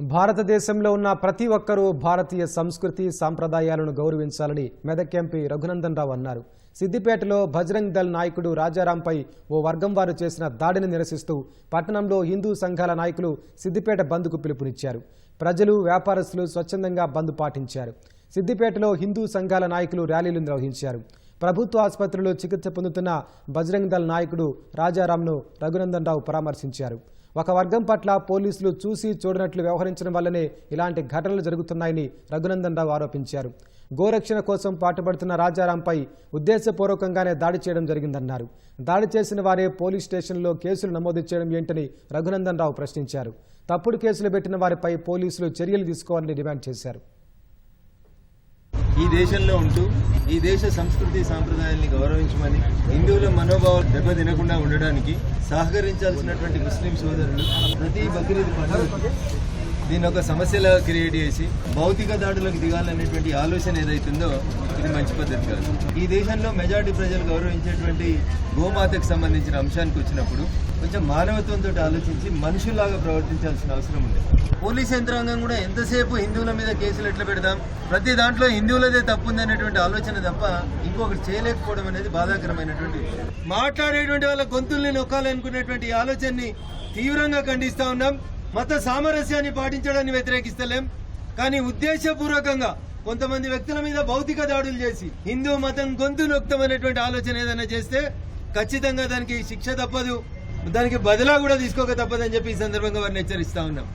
భారతదేశంలో ఉన్న ప్రతి ఒక్కరూ భారతీయ సంస్కృతి సాంప్రదాయాలను గౌరవించాలని మెదక్ ఎంపీ రఘునందన్ రావు అన్నారు. సిద్దిపేటలో బజరంగ్ దళ్ నాయకుడు రాజారాంపై ఓ వర్గం వారు చేసిన దాడిని నిరసిస్తూ పట్టణంలో హిందూ సంఘాల నాయకులు సిద్దిపేట బంద్కు పిలుపునిచ్చారు. ప్రజలు వ్యాపారస్తులు స్వచ్ఛందంగా బంద్ పాటించారు. సిద్దిపేటలో హిందూ సంఘాల నాయకులు ర్యాలీలు నిర్వహించారు. ప్రభుత్వ ఆసుపత్రిలో చికిత్స పొందుతున్న బజరంగ్ దళ్ నాయకుడు రాజారాంను రఘునందన్ రావు పరామర్శించారు. ఒక వర్గం పట్ల పోలీసులు చూసి చూడనట్లు వ్యవహరించడం వల్లనే ఇలాంటి ఘటనలు జరుగుతున్నాయని రఘునందన్ రావు ఆరోపించారు. గోరక్షణ కోసం పాటుపడుతున్న రాజారాంపై ఉద్దేశపూర్వకంగానే దాడి చేయడం జరిగిందన్నారు. దాడి చేసిన వారే పోలీస్ స్టేషన్లో కేసులు నమోదు చేయడం ఏంటని రఘునందన్ రావు ప్రశ్నించారు. తప్పుడు కేసులు పెట్టిన వారిపై పోలీసులు చర్యలు తీసుకోవాలని డిమాండ్ చేశారు. ఈ దేశంలో ఉంటూ ఈ దేశ సంస్కృతి సాంప్రదాయాల్ని గౌరవించమని హిందువుల మనోభావాలు దెబ్బతినకుండా ఉండడానికి సహకరించాల్సినటువంటి ముస్లిం సోదరులు ప్రతి బక్రీద్ పండుగ దీని ఒక సమస్యలా క్రియేట్ చేసి భౌతిక దాడులకు దిగాలనేటువంటి ఆలోచన ఏదైతుందో ఇది మంచి పద్ధతి కాదు. ఈ దేశంలో మెజారిటీ ప్రజలు గౌరవించేటువంటి గోమాతకు సంబంధించిన అంశానికి వచ్చినప్పుడు కొంచెం మానవత్వంతో ఆలోచించి మనుషులాగా ప్రవర్తించాల్సిన అవసరం ఉంది. పోలీస్ యంత్రాంగం కూడా ఎంతసేపు హిందువుల మీద కేసులు ఎట్లా పెడదాం ప్రతి దాంట్లో హిందువులదే తప్పు ఉందనేటువంటి ఆలోచన తప్ప ఇంకొకటి చేయలేకపోవడం అనేది బాధాకరమైనటువంటి మాట్లాడేటువంటి వాళ్ళ గొంతుల్ని నొక్కాలనుకునేటువంటి ఆలోచనని తీవ్రంగా ఖండిస్తా ఉన్నాం. మత సామరస్యాన్ని పాటించడాన్ని వ్యతిరేకిస్తలేం. కానీ ఉద్దేశపూర్వకంగా కొంతమంది వ్యక్తుల మీద భౌతిక దాడులు చేసి హిందూ మతం గొంతు నొక్తామనేటువంటి ఆలోచన ఏదైనా చేస్తే ఖచ్చితంగా దానికి శిక్ష తప్పదు. దానికి బదిలా కూడా తీసుకోక తప్పదని చెప్పి ఈ సందర్భంగా వారిని హెచ్చరిస్తా ఉన్నాం.